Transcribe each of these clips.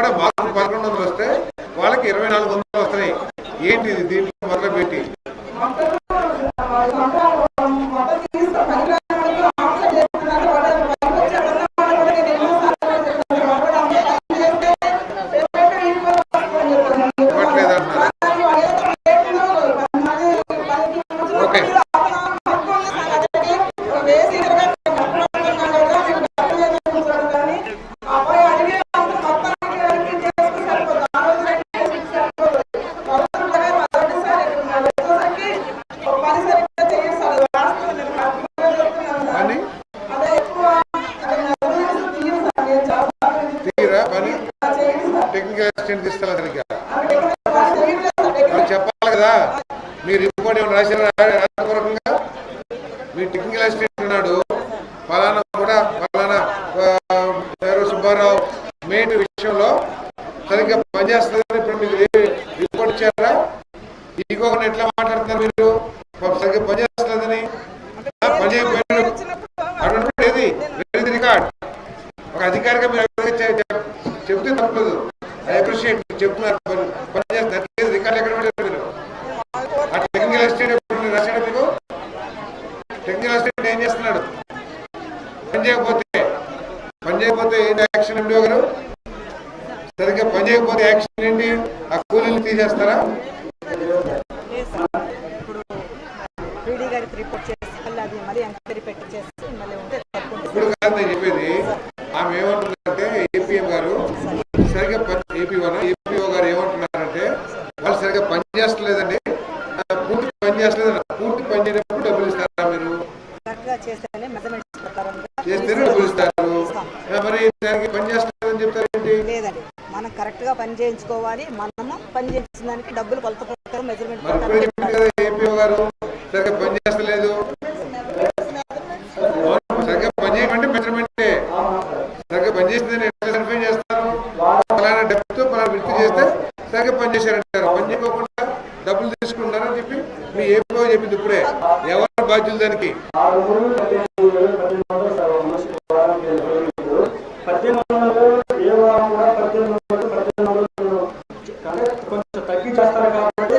కూడా మాకు పదకొండు వందలు వస్తే వాళ్ళకి ఇరవై నాలుగు వందలు వస్తున్నాయి ఏంటి ఇది? దీంట్లో మొదలుపెట్టి పెట్టి మొత్తం తీసుకో పని వాళ్ళకి ఆఫర్ చేస్తున్నారు వాళ్ళు పైకి వచ్చే ఉన్న వాళ్ళు కూడా నేను ఎన్నో సార్లు చెప్పాను వాళ్ళు కూడా అంతే పని చేస్తే పేమెంట్ వీళ్ళు వస్తుందని చెప్తున్నాను ఇవ్వట్లేదు అంటున్నారు అలాగే వాళ్ళు ఏదో పేమెంట్ మరి పనికి ఓకే. పట్టుకోండి సార్ అక్కడికి వేసి ఇరవై కట్టుకుంటున్నాడు కదా మీకు డబ్బులు చూసాడు కానీ అబ్బాయి అడిగే అంత మొత్తానికి అడిగి చేసుకుని సరిపోదు ఆ రోజు రేపు సరిపోదు మొదటి ప్రకారం మొదటిసారి వచ్చేసరికి ఒక పది సరిగ్గా చేయండి సార్ అది వాస్తవం నేను కరెక్ట్గా చెప్తున్నాను సార్ పని అదే ఎక్కువ అది నెలవేసి తీయను సార్ నేను చాలా సార్లు తీరా పని చేయండి సార్ టెక్నికల్ అసిస్టెంట్ తీస్తాను సరిగ్గా అది ఎక్కువ చేయట్లేదు సార్ ఎక్కువ వాళ్ళు చెప్పాలి కదా మీ రిపోర్ట్ ఏమైనా రాశారా రాతపూర్వకంగా మీ టెక్నికల్ అసిస్టెంట్ ఉన్నాడు ఫలానా కూడా ఫలానా ఆ, ఎవరో సుబ్బారావు మెయిన్ విషయంలో సరిగ్గా పనిచేస్తుందని ఇప్పుడు మీరు రిపోర్ట్ ఇచ్చారా ఈగోని ఎట్లా మాట్లాడుతున్నారు మీరు? సరిగ్గా పనిచేస్తుందని ఆ, అటువంటి ఏది? వెరీ రికార్డ్ ఒక అధికారిగా మీరు చెప్తే తప్పదు. ఐ అప్రిషియేట్ చెప్తున్నారు. పని పని రికార్డ్ ఎక్కడ పెట్టారు మీరు? ఆ టెక్నికల్ అసిస్టెంట్ రాశాడు మీకు? టెక్నికల్ అసిస్టెంట్ ఏం చేస్తున్నాడు? పని చేయకపోతే పని చేయకపోతే ఏంటి యాక్షన్ ఎండి గారు సరిగ్గా పని చేయకపోతే యాక్షన్ ఏంటి? ఆ కూలీలు తీసేస్తారా? ఇప్పుడు కాదు నేను చెప్పేది ఆమె ఏమంటుందంటే ఏపీఎం గారు సరిగ్గా పని ఏపీ ఏపీఓ గారు ఏమంటున్నారంటే వాళ్ళు సరిగ్గా పని చేస్తలేదండి. పూర్తి పని చేస్తలేదండి పూర్తి పని చేయనప్పుడు డబ్బులు ఇస్తారా మీరు? డబ్బులు ఇస్తారు. ఆ, మరి దానికి పని చేస్తలేదని చెప్తారేంటి? లేదండి. కరెక్ట్గా పని చేయించుకోవాలి. మనము పని చేయించిన దానికి డబ్బులు కొలత ప్రకారం మెజర్మెంట్ గారు? సరిగ్గా పని చేయమంటే మెజర్మెంటే సరిగ్గా పని చేసిందని ఎట్లా సరిఫై చేస్తారు పలానా డబ్బుతో పలానా వృత్తి చేస్తే సరిగ్గా పని చేశారంటారు. పని చేయకోకుండా డబ్బులు తీసుకుంటారని చెప్పి మీ ఏపీఓ చెప్పింది ఇప్పుడే. ఎవరు బాధ్యులు దానికి? పద్దెనిమిది వందలు ఏ వారం కూడా పద్దెనిమిది వందలు పద్దెనిమిది వందలు కానీ కొంచెం తగ్గించేస్తారు కాబట్టి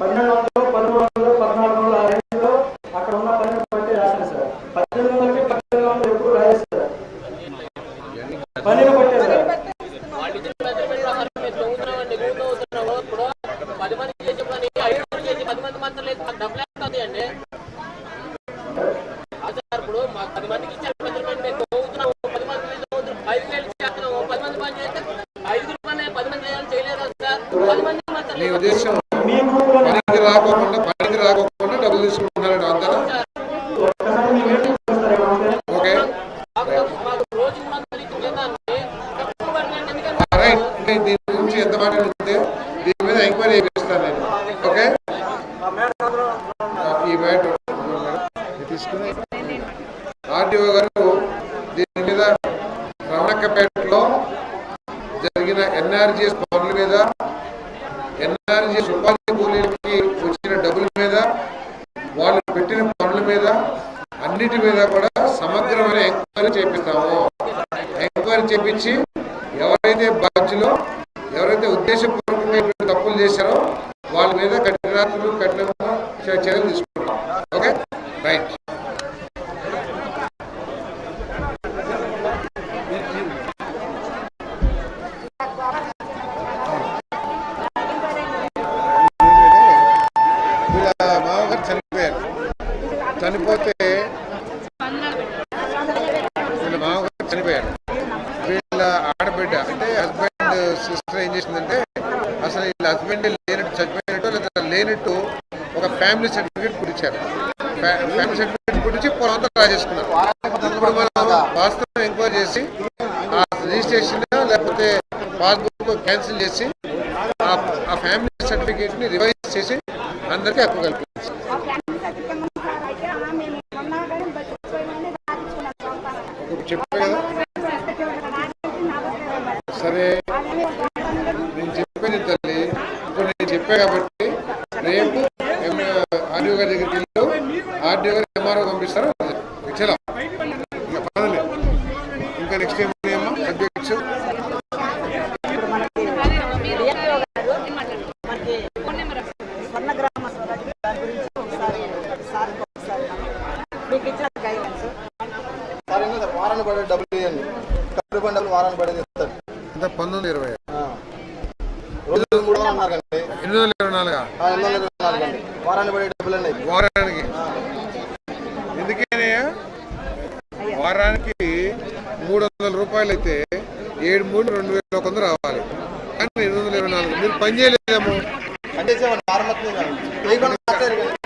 పన్నెండు వందలు పదమూడు వందలు పద్నాలుగు వందలు ఆ రేంజ్లో అక్కడ ఉన్న పని బట్టి రాశాను సార్ పద్దెనిమిది వందలకి పద్దెనిమిది వందలు ఎప్పుడు రాలేదు సార్ పనిని బట్టే సార్ వాళ్ళు ఇచ్చిన మెజర్మెంట్ ప్రకారం మేము చదువుతున్నామండి మేము చదువుతున్నాము ఇప్పుడు పది మంది చేసే పని ఐదు మంది చేసి పది మంది మాత్రం లేదు మాకు డబ్బులు ఎంత అండి సార్ ఇప్పుడు మాకు పది మందికి ఇచ్చిన మెజర్మెంట్ మేము చదువుతున్నాము పది మంది చదువుతున్నాం ఐదు వేలు చేస్తున్నాము పది మంది పని చేస్తే ఐదుగురు పని పది మంది చేయలేదు సార్? పది మంది లేదు ఉద్దేశం మీ గ్రూప్లో పనికి రాకోకుండా పనికి రాకోకుండా డబ్బులు తీసుకుంటున్నారంట అంతేనా ఒక్కసారి మీ మీటింగ్ వస్తారు ఏమంటే ఓకే మాకు మాకు రోజు మంది ఇచ్చేదాన్ని తక్కువ పడినండి ఎందుకంటే రైట్ ఇంకా దీని గురించి ఎంత మాట్లాడితే దీని మీద ఎంక్వైరీ చేపిస్తాను నేను ఓకే ఈ మ్యాటర్ ఇది తీసుకుని ఆర్డీఓ గారు దీని మీద రమణక్కపేటలో జరిగిన ఎన్ఆర్జీఎస్ పనుల మీద ఎన్ఆర్జీఎస్ ఉపాధి కూలీలకి వచ్చిన డబ్బుల మీద వాళ్ళు పెట్టిన పనుల మీద అన్నిటి మీద కూడా సమగ్రమైన ఎంక్వైరీ చేపిస్తాము. ఎంక్వైరీ చేపించి ఎవరైతే బాధ్యులో ఎవరైతే ఉద్దేశపూర్వకమైన తప్పులు చేశారో వాళ్ళ మీద కఠినాత్మలు కఠినంగా చర్యలు తీసుకుంటారు వాస్తవం ఎంక్వైరీ చేసి ఆ రిజిస్ట్రేషన్ లేకపోతే పాస్బుక్ క్యాన్సిల్ చేసి ఆ- ఆ ఫ్యామిలీ సర్టిఫికేట్ని రివైజ్ చేసి అందరికీ హక్కు కల్పించారు సరే. నేను చెప్పేది తల్లి ఇప్పుడు నేను చెప్పా కాబట్టి రేపు ఆర్డీఓ గారి దగ్గరికి వెళ్ళు. ఆర్డీఓ గారు ఎంఆర్ఓ పంపిస్తారు చలో ఏంటో సార్ వారాన్ని పడే డబ్బులు ఇవ్వండి. వారాన్ని పడేది ఇస్తారు అంతా పంతొమ్మిది ఇరవై. రోజు మూడు వందలు అన్నారు కండి ఎనిమిది వందల ఇరవై నాలుగా? ఆ, ఎనిమిది వందల ఇరవై నాలుగు అండి. వారాన్ని పడే డబ్బులు అండి. వారానికి. వారానికి మూడు వందల రూపాయలు అయితే ఏడు మూడు రెండు వేల ఒక వంద రావాలి. కానీ రెండు వందల ఇరవై నాలుగు మీరు పని చేయలేదేమో అంటే సార్ వారం మొత్తం కాదు చేయకుండా మాట్లాడారు కానీ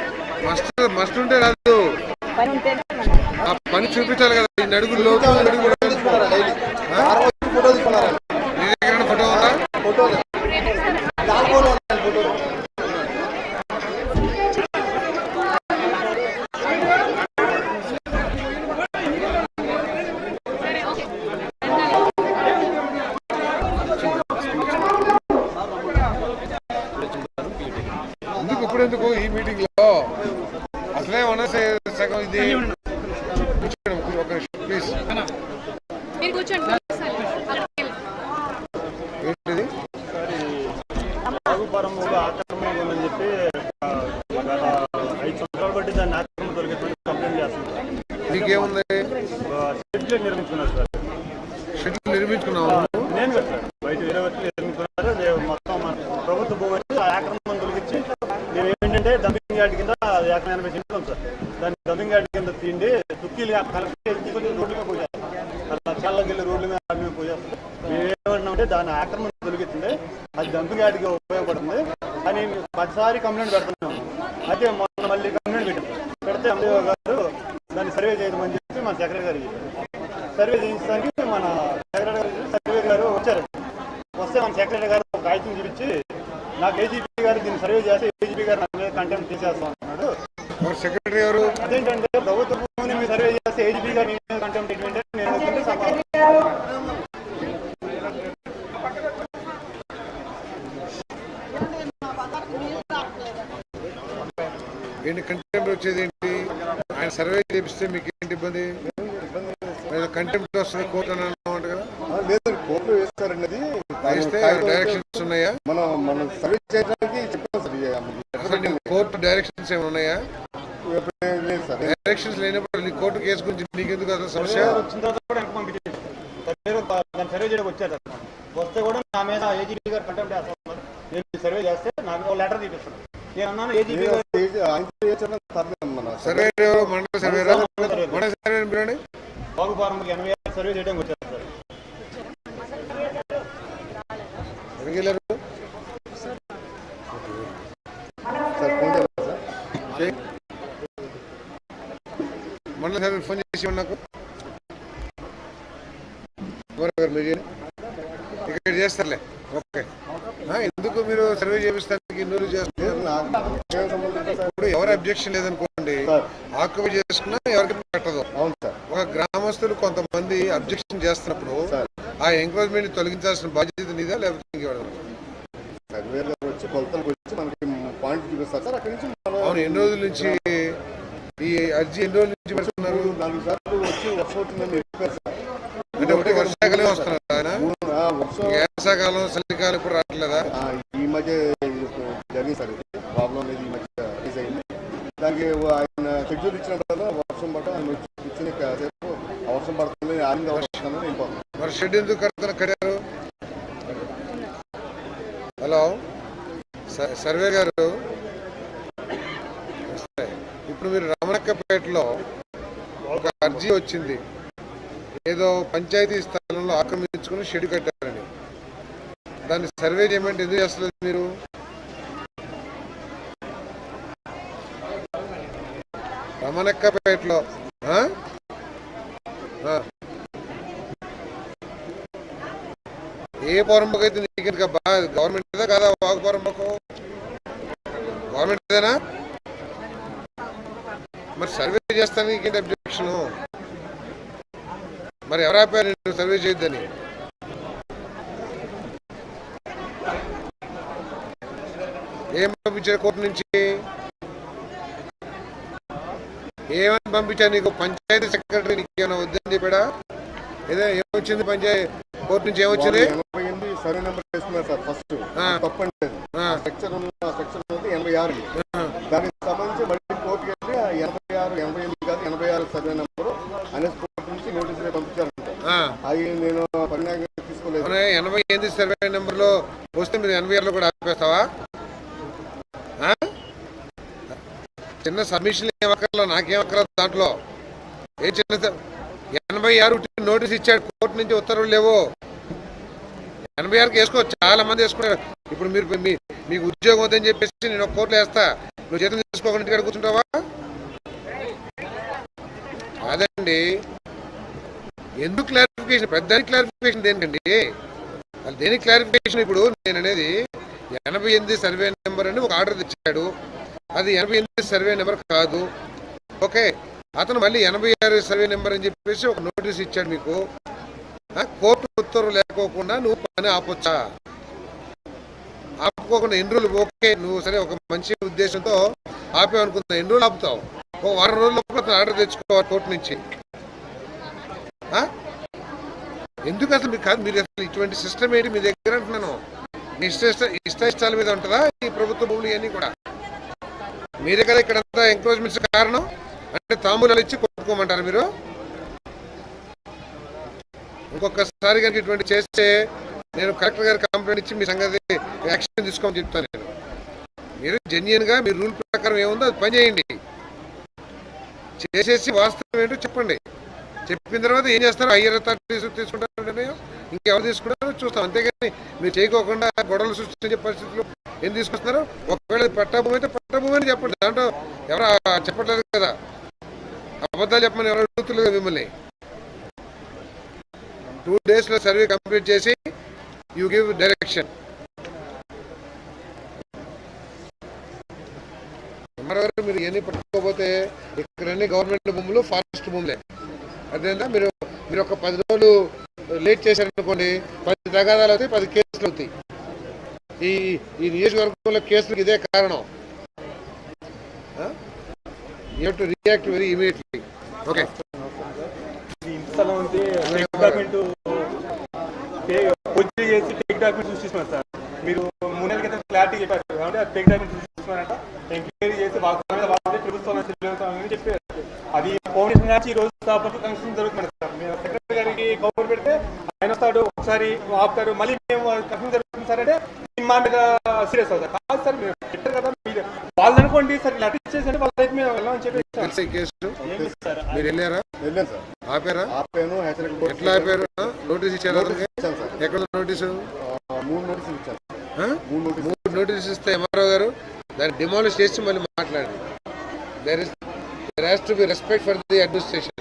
మస్ట్ మస్ట్ ఉంటే రాదు పని ఉంటేనే మనం ఆ పని చూపించాలి కదా ఈ నడుగులు లోతు నడుగు కూడా తీసుకున్నారా డైలీ వారం వచ్చి ఫోటో తీసుకున్నారండి నీ దగ్గర ఫోటో ఉందా ఫోటోలు నాలుగు ఫోన్లు ఉన్నాయండి ఫోటోలు ఎందుకు ఇప్పుడు ఎందుకు ఈ మీటింగ్లో అసలే ఉన్న సగం ఇది ఒక నిమిషం ప్లీజ్. ఏంటిది ఆక్రమణ ఉందని చెప్పి గత ఐదు సంవత్సరాలు బట్టి దాన్ని ఆక్రమణ తొలగించమని కంప్లైంట్ చేస్తున్నారు నీకేముంది షెడ్యూల్ నిర్మించుకున్నారు సార్ షెడ్యూల్? నేను కదా సార్ బయట వేరే వ్యక్తులు నిర్మించుకున్నారు మొత్తం ప్రభుత్వ భూమి ఆక్రమణ తొలగించి మేము ఏంటంటే డంపింగ్ యార్డ్ కింద ఎనభై సెంట్లు ఉంది సార్ దాన్ని డంపింగ్ యార్డ్ కింద తీండి దుక్కీలు కలెక్ట్ తీసుకొని రోడ్ల మీద పోయారు అలా చల్లకి వెళ్ళి రోడ్ల మీద అన్ని పోయేస్తారు మేము ఏమంటున్నామంటే దాని ఆక్రమణ తొలగించింది అది ఉపయోగపడుతుంది. అని పదిసారి కంప్లైంట్ పెడుతున్నాం. అయితే మొన్న మళ్ళీ కంప్లైంట్ పెట్టాం. పెడితే ఎండిఓ గారు దాన్ని సర్వే చేయమని చెప్పి మన సెక్రటరీ గారు సర్వే చేయించడానికి మన సెక్రటరీ గారు సర్వే గారు వచ్చారు. వస్తే మన సెక్రటరీ గారు ఒక కాగితం చూపించి నాకు ఏజీపీ గారు దీన్ని సర్వే చేస్తే ఏజీపీ గారు నా మీద కంటెంట్ తీసేస్తాం అన్నాడు మరి సెక్రటరీ ఎవరు అదేంటంటే ప్రభుత్వ భూమిని మీరు సర్వే చేస్తే ఏజీపీ గారు నీ మీద కంటెంట్ ఏంటంటే నేను వస్తుంటే సమాధానం ఏంటి కంటెంప్ట్ వచ్చేది ఏంటి ఆయన సర్వే చేపిస్తే మీకు ఏంటి ఇబ్బంది? కంటెంప్ట్ వస్తుంది కోర్టు అని అన్నమాట కదా. లేదు కోర్టు వేస్తారండి అది వేస్తే డైరెక్షన్స్ ఉన్నాయా? మనం మనం సర్వీస్ చేయడానికి చెప్పాం సార్ కోర్టు డైరెక్షన్స్ ఏమైనా ఉన్నాయా? డైరెక్షన్స్ లేనప్పుడు నీ కోర్టు కేసు గురించి నీకెందుకు అసలు సమస్య? వచ్చిన తర్వాత కూడా పంపించేసి సర్వే చేయడానికి వచ్చారు. వస్తే కూడా నా మీద ఏజీపీ గారు చేస్తున్నారు నేను సర్వే చేస్తే నాకు ఒక లెటర్ తీపిస్తాను. నేను అన్నాను ఏజీపీ పిలండి బాగుపారం ఎనభై ఆరు సర్వే చేయడానికి వచ్చారు సార్. మండల సర్వే ఫోన్ చేసి నాకు. చేయండి. ఇక్కడ చేస్తారులే ఓకే ఆ, ఎందుకు మీరు సర్వే చేపిస్తానికి ఇన్నూరు చేస్తున్నారు నాకు ఏం సంబంధం లేదు సార్ అబ్జెక్షన్ లేదనుకోండి ఆక్యుపై చేసుకున్నా ఎవరికి సార్. ఒక గ్రామస్తులు కొంతమంది అబ్జెక్షన్ చేస్తున్నప్పుడు. ఆ ఎంక్రోచ్మెంట్ తొలగించాల్సిన బాధ్యత నీదా లేకపోతే ఇంకెవరు? సర్వేర్ గారు వచ్చి కొలతలకు వచ్చి మనకి పాయింట్ చూపిస్తారు. సార్ అక్కడి నుంచి మనం అవును ఎన్ని రోజుల నుంచి ఈ అర్జీ ఎన్ని రోజుల నుంచి పెడుతున్నారు? నాలుగు సార్లు వచ్చి వర్షం అంటే ఒకటి వర్షాకాలం వస్తున్నారు ఆయన? వేసవకాలం చలికాలం ఇప్పుడు రావట్లేదా? ఈ మధ్య జరిగింది సార్ ఇది ప్రాబ్లం అనేది ఈ మధ్య రిలీజ్ అయింది దానికి ఆయన షెడ్యూల్ ఇచ్చిన తర్వాత వర్షం పడ్డ ఆయన ఇచ్చిన సేపు వర్షం పడుతుంది ఆయన వస్తున్నాను మరి షెడ్ ఎందుకు కడుతున్న కట్టారు హలో? సర్వే గారు. ఇప్పుడు మీరు రమణక్కపేటలో ఒక అర్జీ వచ్చింది. ఏదో పంచాయతీ స్థలంలో ఆక్రమించుకుని షెడ్ కట్టారని. దాన్ని సర్వే చేయమంటే ఎందుకు చేస్తలేదు మీరు? రమణక్కపేటలో ఆ. ఏ పొరంబకు అయితే నీకెందుకు బాగా గవర్నమెంట్ కాదా వాగు పొరంబకు? గవర్నమెంట్ మరి సర్వే చేస్తాను నీకేంటి అబ్జెక్షన్? మరి ఎవరు ఆపారు నేను సర్వే చేయొద్దని? ఏం పంపించారు కోర్టు నుంచి ఏమని పంపించారు నీకు? పంచాయతీ సెక్రటరీ నీకు ఏమైనా వద్దని చెప్పాడా? ఏదో ఏమొచ్చింది పంచాయతీ? కోర్టు నుంచి ఏమొచ్చింది? సర్వే నెంబర్ వేసుకున్నారు సార్ ఫస్ట్. తప్పండి. స్ట్రక్చర్ ఉన్న స్ట్రక్చర్ ఉంది ఎనభై ఆరు దానికి సంబంధించి మళ్ళీ కోర్టుకి వెళ్ళి ఎనభై ఆరు ఎనభై ఎనిమిది కాదు ఎనభై ఆరు సర్వే నెంబరు అనేసి కోర్టు నుంచి నోటీసులు పంపించారంట. అవి నేను పరిణామం తీసుకోలేదు. ఎనభై ఎనిమిది సర్వే నెంబర్లో వస్తే మీరు ఎనభై ఆరులో కూడా ఆపేస్తావా ఆ? చిన్న సబ్మిషన్ ఏం అక్కర్లా అక్కర్లేదు దాంట్లో. ఏ చిన్న ఎనభై ఆరు నోటీస్ ఇచ్చాడు కోర్టు నుంచి ఉత్తర్వులు లేవు. ఎనభై ఆరుకి వేసుకో చాలా మంది వేసుకున్నారు. ఇప్పుడు మీరు మీకు ఉద్యోగం వద్దని చెప్పేసి నేను ఒక కోర్టులో వేస్తా. నువ్వు జీతం తీసుకోకుండా కూర్చుంటావా? కాదండి. ఎందుకు క్లారిఫికేషన్? పెద్దానికి క్లారిఫికేషన్ దేనికండి? అది దేనికి క్లారిఫికేషన్ ఇప్పుడు? నేను అనేది ఎనభై ఎనిమిది సర్వే నెంబర్ అని ఒక ఆర్డర్ తెచ్చాడు. అది ఎనభై ఎనిమిది సర్వే నెంబర్ కాదు. ఓకే అతను మళ్ళీ ఎనభై ఆరు సర్వే నెంబర్ అని చెప్పేసి ఒక నోటీస్ ఇచ్చాడు మీకు. కోర్టు ఉత్తర్వు లేకోకుండా నువ్వు పని ఆపొచ్చా? ఆపుకోకుండా ఎన్ని రోజులు ఓకే నువ్వు సరే ఒక మంచి ఉద్దేశంతో ఆపేవనుకుందా ఎన్ని రోజులు ఆపుతావు? ఒక వారం రోజుల లోపల అతను ఆర్డర్ తెచ్చుకోవాలి కోర్టు నుంచి. ఎందుకు అసలు మీకు కాదు మీరు అసలు ఇటువంటి సిస్టమ్ ఏంటి మీ దగ్గర అంటున్నాను? మీ ఇష్ట ఇష్ట ఇష్ట ఇష్టాల మీద ఉంటుందా ఈ ప్రభుత్వ భూములు ఇవన్నీ కూడా? మీ దగ్గర ఇక్కడ అంతా ఎంక్రోచ్మెంట్స్ కారణం? అంటే తాంబూలాలు ఇచ్చి కొట్టుకోమంటారు మీరు? ఇంకొకసారి కనుక ఇటువంటి చేస్తే నేను కలెక్టర్ గారి కంప్లైంట్ ఇచ్చి మీ సంగతి యాక్షన్ తీసుకోమని చెప్తాను నేను. మీరు జెన్యున్గా మీ రూల్ ప్రకారం ఏముందో అది పని చేయండి. చేసేసి వాస్తవం ఏంటో చెప్పండి. చెప్పిన తర్వాత ఏం చేస్తారు? హయ్యర్ అథారిటీస్ తీసుకుంటారు నిర్ణయం? ఇంకెవరు తీసుకుంటారో చూస్తాం. అంతేగాని మీరు చేయకోకుండా గొడవలు సృష్టించే పరిస్థితులు ఏం తీసుకొస్తున్నారు? ఒకవేళ పట్టభూమి అయితే పట్టభూమి అని చెప్పండి. దాంట్లో ఎవరు చెప్పట్లేదు కదా. అబద్ధాలు చెప్పమని ఎవరు అడుగుతున్నారు మిమ్మల్ని? టూ డేస్లో సర్వే కంప్లీట్ చేసి యూ గివ్ డైరెక్షన్ మీరు ఎన్ని పట్టుకోకపోతే ఇక్కడన్నీ గవర్నమెంట్ భూములు ఫారెస్ట్ భూములే. అదేంటా మీరు మీరు ఒక పది రోజులు లేట్ చేశారనుకోండి పది తగాదాలు అవుతాయి పది కేసులు అవుతాయి. ఈ ఈ నియోజకవర్గంలో కేసులకు ఇదే కారణం. You to react very immediately okay చేసి సార్. మీరు మూడు నెలల క్రితం క్లారిటీ చెప్పారు. కాబట్టి ఆ టెక్ డాక్యుమెంట్ సృష్టిస్తున్నారంట ఎంక్వైరీ చేసి మీద వాళ్ళే చెప్పారు అది ఫౌండేషన్ నుంచి ఈ రోజు స్థాపన కన్స్ట్రక్షన్ జరుగుతుంది సార్. మీరు సెక్రటరీ గారికి కవర్ పెడితే ఆయన వస్తాడు ఒకసారి ఆపుతారు మళ్ళీ మేము కన్స్ట్రక్షన్ జరుగుతుంది సార్ అంటే మేము మా మీద కాదు సార్ మీరు చెప్పారు కదా మీరు. వాళ్ళు అనుకోండి సార్ లెటర్ ఇచ్చేసి వాళ్ళ దగ్గర మేము వెళ్ళామని కేసు? మీరు వెళ్ళారా? వెళ్ళాను సార్. ఆపారా? ఆపాను హెచ్చరిక బోర్డు ఎట్లా ఆపారు? నోటీస్ ఇచ్చారు? నోటీస్ ఎక్కడ మూడు నోటీసులు? మూడు నోటీసులు మూడు నోటీస్ ఇస్తే ఎంఆర్ఓ గారు? దాన్ని డిమాలిష్ చేసి మళ్ళీ మాట్లాడండి. There is there has to be respect for the administration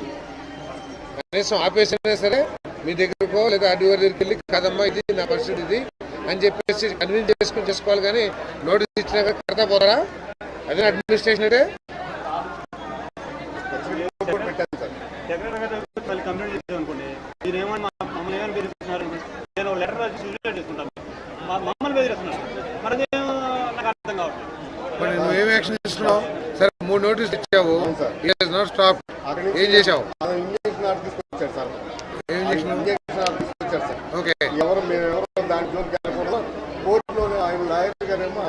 కనీసం ఆపేసినా సరే మీ దగ్గరకో లేదా ఆర్డీఓ దగ్గరికి వెళ్ళి కాదమ్మా ఇది నా పరిస్థితి ఇది అని చెప్పేసి కన్విన్స్ చేసుకుని చేసుకోవాలి కానీ నోటీస్ ఇచ్చినాక కడతా పోతారా అదే అడ్మినిస్ట్రేషన్ అంటే? నువ్వు యాక్షన్ సరే మూడు నోటీస్ ఇచ్చావు. నాట్ స్టాప్ ఏం చేసినావు? ఆర్డర్